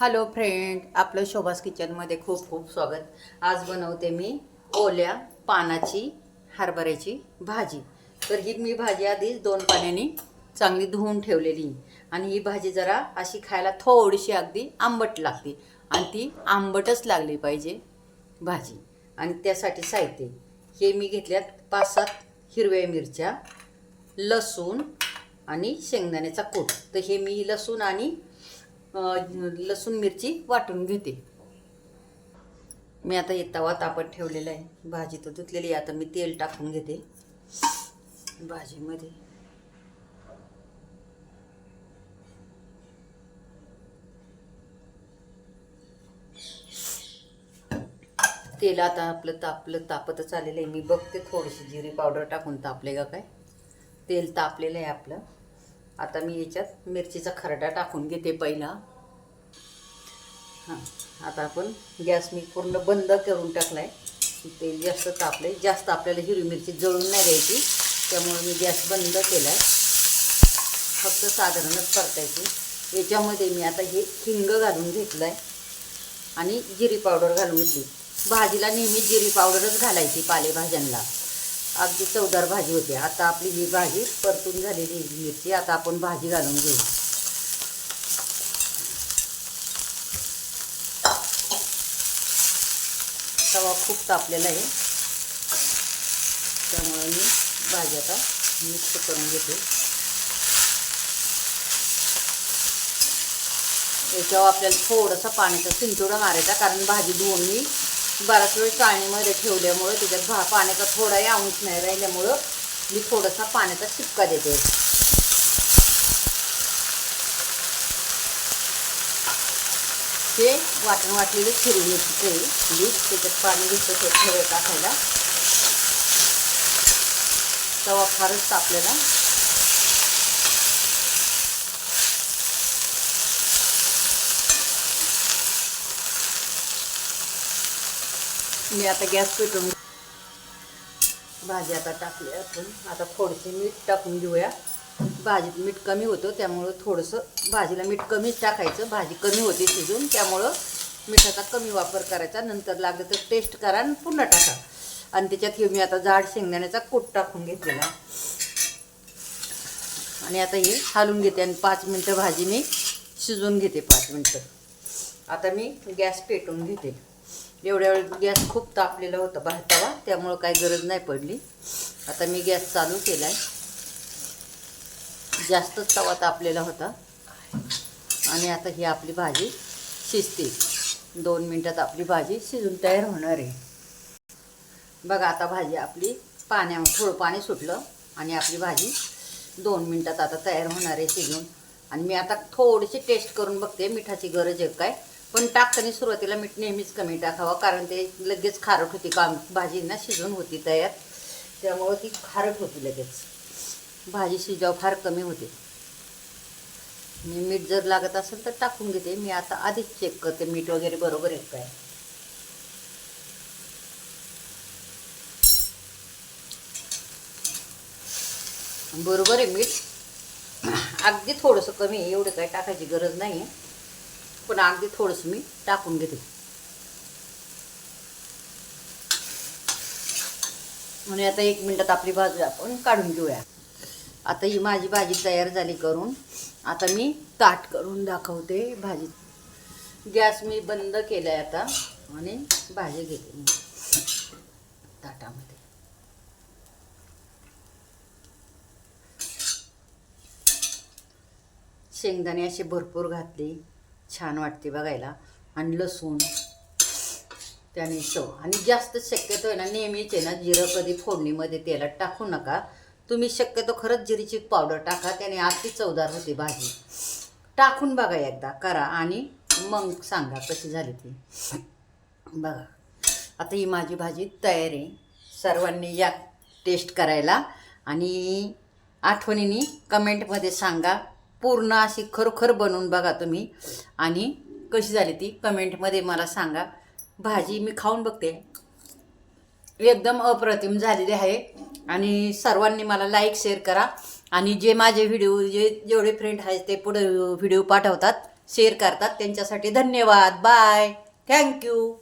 Hello friend आपलं शोभास किचनमध्ये खूप खूप स्वागत. आज बनवते मी ओल्या पानाची हरभऱ्याची भाजी. तर ही मी भाजी आधीच दोन पाण्याने चांगली धुवून ठेवलेली. आणि ही भाजी जरा अशी खायला थोडीशी अगदी आंबट लागते. आणि ती आंबटच लागली पाहिजे भाजी. आणि त्यासाठी साहित्य. हे मी घेतल्यात पाच सात हिरव्या मिरच्या लसूण आणि शेंगदाण्याचा कूट. तर हे मी लसूण आणि लसूण मिरची वाटून घेते. मी आता हे तवा तापत ठेवलेला आहे. भाजी तर धुतलेली आहे. आता मी तेल टाकून घेते. भाजीमध्ये. तेल आता आपलं तापलं तापतच आलेलं आहे. मी बघते थोडीशी जिरी पावडर टाकून तापले का काय. तेल तापलेलं आहे आपलं. आता मी याच्यात मिरचीचा खरडा टाकून घेते पहिला. हां आता आपण गॅस मी पूर्ण बंद करून टाकला आहे तेल जास्त तापले जास्त आपल्याला हिरवी मिरची जळून नाही द्यायची. त्यामुळे मी गॅस बंद केला आहे फक्त साधारणच परतायची. याच्यामध्ये मी आता हे हिंग घालून घेतलं आहे आणि जिरी पावडर घालून घेतली. भाजीला नेहमी जिरी पावडरच घालायची पालेभाज्यांना. अगदी चवदार भाजी होते. आता आपली ही भाजी परतून झालेली मिरची आता आपण भाजी घालून घेऊ. तवा खूप तापलेला आहे. त्यामुळे मी भाजी आता मिक्स करून घेते. याच्यावर आपल्याला थोडंसं पाण्याचा सिंचोडा मारायचा कारण भाजी धुवून मी बराच वेळ चाळणीमध्ये ठेवल्यामुळं त्याच्यात भा पाण्याचा थोडाही अंश नाही राहिल्यामुळं मी थोडासा पाण्याचा शिपका देते. ते वाटण वाटलेली हिरवी मिरची पोळी त्याच्यात पाणी घेतलं ते टाकायला. तवा फारच तापलेला. मी आता गॅस पेटवून भाजी आता टाकली आपण. आता थोडीशी मीठ टाकून घेऊया. भाजीत मीठ कमी होतं त्यामुळं थोडंसं भाजीला मीठ कमीच टाकायचं. भाजी कमी होते शिजून त्यामुळं मिठाचा कमी वापर करायचा. नंतर लागलं तर टेस्ट करा आणि पुन्हा टाका. आणि त्याच्यात हे मी आता जाड शेंगदाण्याचा कूट टाकून घेतलेला. आणि आता हे हालून घेते आणि पाच मिनटं भाजी मी शिजवून घेते पाच मिनटं. आता मी गॅस पेटवून घेते. एवढ्या वेळ गॅस खूप तापलेला होता भातावा त्यामुळं काही गरज नाही पडली. आता मी गॅस चालू केला आहे जास्तच तवा तापलेला होता. आणि आता ही आपली भाजी शिजते. दोन मिनटात आपली भाजी शिजून तयार होणार आहे. बघा आता भाजी आपली पाण्या थोडं पाणी सुटलं आणि आपली भाजी दोन मिनटात आता तयार होणार आहे शिजून. आणि मी आता थोडीशी टेस्ट करून बघते मिठाची गरज आहे काय. पण टाकताना सुरुवातीला मीठ नेहमीच कमी टाकावं कारण ते लगेच खारट होती काम भाजी ना शिजून होती तयार. त्यामुळं ती खारट होती लगेच. भाजी शिजाव फार कमी होते. मी मीठ जर लागत असेल तर टाकून घेते. मी आता आधीच चेक करते मीठ वगैरे बरोबर आहे काय? बरोबर आहे मीठ. अगदी थोडंसं कमी आहे एवढं काय टाकायची गरज नाही आहे पण अगदी थोडंसं मी टाकून घेते. म्हणजे आता एक मिनटात आपली भाजी आपण काढून घेऊया. आता ही माझी भाजी तयार झाली करून आता मी ताट करून दाखवते भाजी. गॅस मी बंद केला आहे आता आणि भाजी घेते मी ताटामध्ये. शेंगदाणे असे भरपूर घातले. छान वाटते बघायला. आणि लसूण त्याने चव. आणि जास्त शक्यतो आहे ना नेहमीच आहे ना जिरं कधी फोडणीमध्ये तेलात टाकू नका. तुम्ही शक्यतो खरंच जिरीची पावडर टाका त्याने अगदी चवदार होते भाजी. टाकून बघा एकदा करा. आणि मग सांगा कशी झाली ती. बघा. आता ही माझी भाजी तयार आहे. सर्वांनी या टेस्ट करायला. आणि आठवणीने कमेंटमध्ये सांगा. पूर्ण अशी खरोखर बनवून बघा तुम्ही. आणि कशी झाली ती? कमेंटमध्ये मला सांगा. भाजी मी खाऊन बघते. एकदम अप्रतिम झालेली आहे. आणि सर्वांनी मला लाईक शेअर करा. आणि जे माझे व्हिडिओ जे जेवढे फ्रेंड आहेत ते पुढे व्हिडिओ पाठवतात शेअर करतात. त्यांच्यासाठी धन्यवाद. Bye thank you